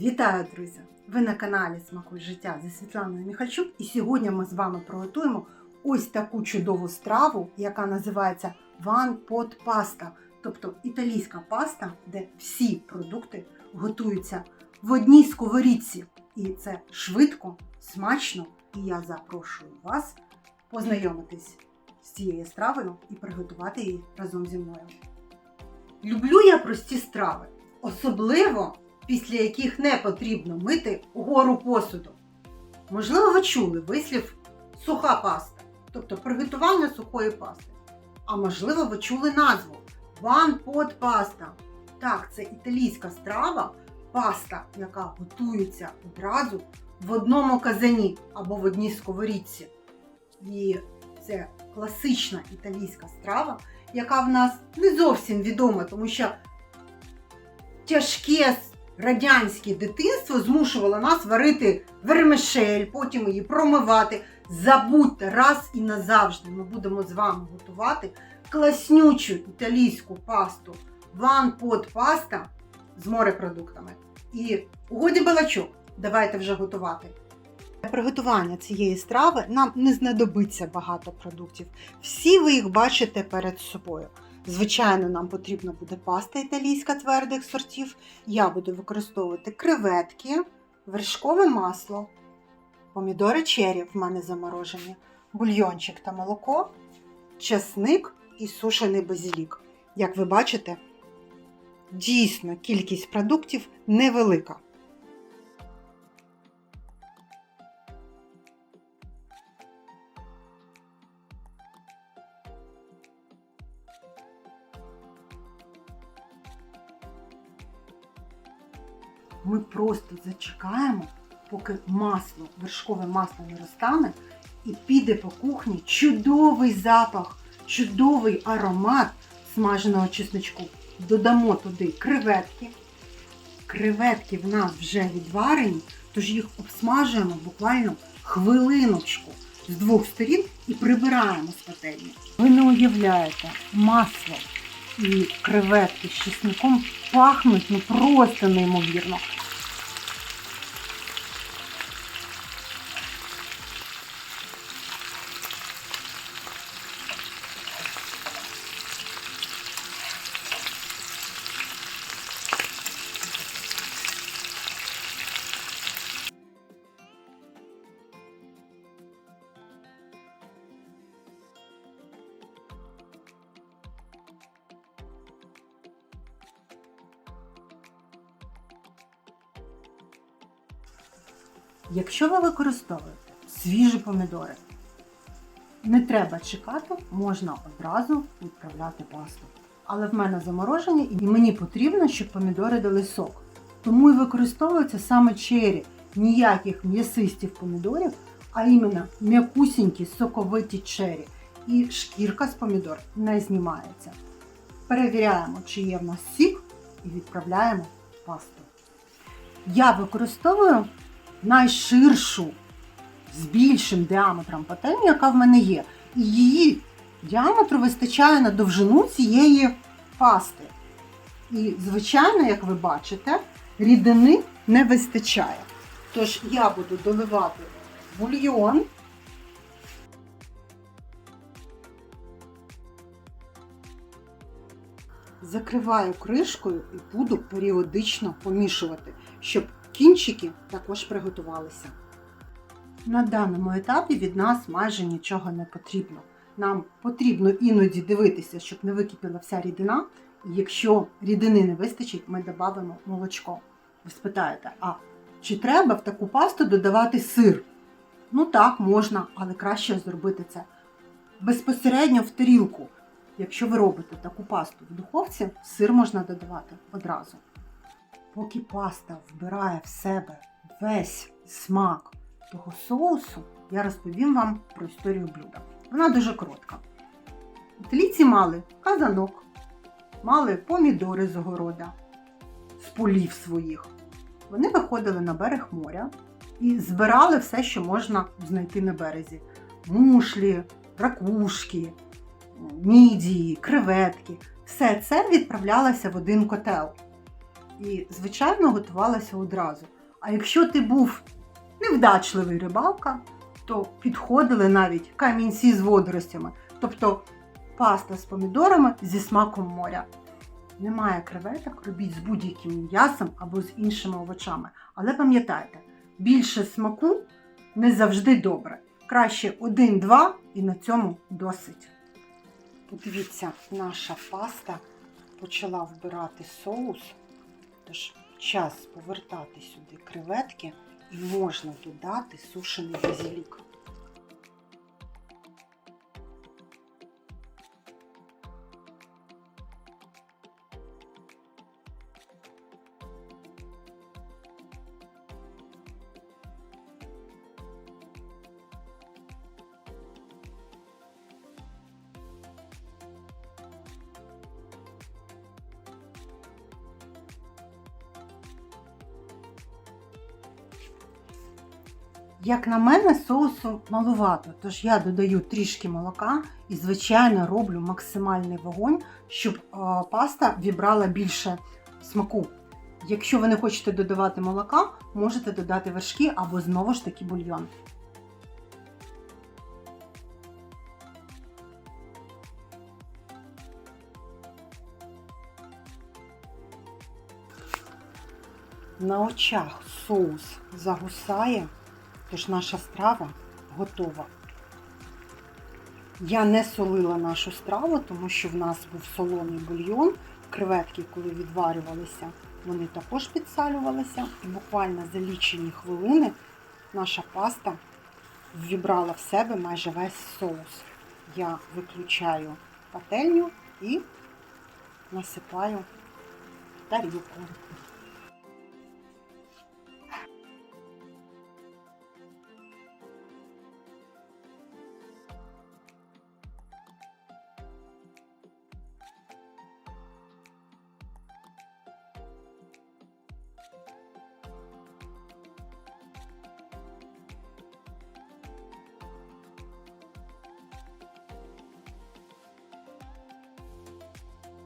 Вітаю, друзі! Ви на каналі Смакуй життя зі Світланою Міхальчук. І сьогодні ми з вами приготуємо ось таку чудову страву, яка називається One Pot Pasta, тобто італійська паста, де всі продукти готуються в одній сковорідці. І це швидко, смачно. І я запрошую вас познайомитись з цією стравою і приготувати її разом зі мною. Люблю я прості страви, особливо після яких не потрібно мити гору посуду. Можливо, ви чули вислів суха паста, тобто приготування сухої пасти. А можливо, ви чули назву Pot Pasta. Так, це італійська страва, паста, яка готується одразу в одному казані або в одній сковорідці. І це класична італійська страва, яка в нас не зовсім відома, тому що тяжке радянське дитинство змушувало нас варити вермишель, потім її промивати. Забудьте раз і назавжди. Ми будемо з вами готувати класнючу італійську пасту Pot Pasta з морепродуктами. І у годі балачок, давайте вже готувати. Для приготування цієї страви нам не знадобиться багато продуктів. Всі ви їх бачите перед собою. Звичайно, нам потрібна буде паста італійська твердих сортів. Я буду використовувати креветки, вершкове масло, помідори чері в мене заморожені, бульйончик та молоко, чесник і сушений базилік. Як ви бачите, дійсно кількість продуктів невелика. Ми просто зачекаємо, поки масло, вершкове масло не розтане, і піде по кухні чудовий запах, чудовий аромат смаженого чесночку. Додамо туди креветки. Креветки в нас вже відварені, тож їх обсмажуємо буквально хвилиночку з двох сторін і прибираємо з пательні. Ви не уявляєте, масло і креветки з чесником пахнуть ну просто неймовірно. Якщо ви використовуєте свіжі помідори, не треба чекати, можна одразу відправляти пасту. Але в мене заморожені і мені потрібно, щоб помідори дали сок. Тому і використовується саме чері, ніяких м'ясистів помідорів, а іменно м'якусінькі соковиті чері. І шкірка з помідор не знімається. Перевіряємо, чи є в нас сік, і відправляємо пасту. Я використовую найширшу з більшим діаметром пательню, яка в мене є. І її діаметру вистачає на довжину цієї пасти. І, звичайно, як ви бачите, рідини не вистачає. Тож я буду доливати бульйон. Закриваю кришкою і буду періодично помішувати, щоб кінчики також приготувалися. На даному етапі від нас майже нічого не потрібно. Нам потрібно іноді дивитися, щоб не википіла вся рідина. Якщо рідини не вистачить, ми додамо молочко. Ви спитаєте, а чи треба в таку пасту додавати сир? Ну так, можна, але краще зробити це безпосередньо в тарілку. Якщо ви робите таку пасту в духовці, сир можна додавати одразу. Поки паста вбирає в себе весь смак того соусу, я розповім вам про історію блюда. Вона дуже коротка. Італійці мали казанок, мали помідори з огорода, з полів своїх. Вони виходили на берег моря і збирали все, що можна знайти на березі: мушлі, ракушки, мідії, креветки. Все це відправлялося в один котел. І, звичайно, готувалася одразу. А якщо ти був невдачливий рибалка, то підходили навіть камінці з водоростями, тобто паста з помідорами зі смаком моря. Немає креветок, робіть з будь-яким м'ясом або з іншими овочами. Але пам'ятайте, більше смаку не завжди добре. Краще один-два і на цьому досить. Подивіться, наша паста почала вбирати соус, тож час повертати сюди креветки і можна додати сушений базилік. Як на мене, соусу малувато, тож я додаю трішки молока і, звичайно, роблю максимальний вогонь, щоб е, паста вібрала більше смаку. Якщо ви не хочете додавати молока, можете додати вершки або знову ж таки бульйон. На очах соус загусає, тож наша страва готова. Я не солила нашу страву, тому що в нас був солоний бульйон. Креветки, коли відварювалися, вони також підсалювалися. І буквально за лічені хвилини наша паста ввібрала в себе майже весь соус. Я виключаю пательню і насипаю тарілку.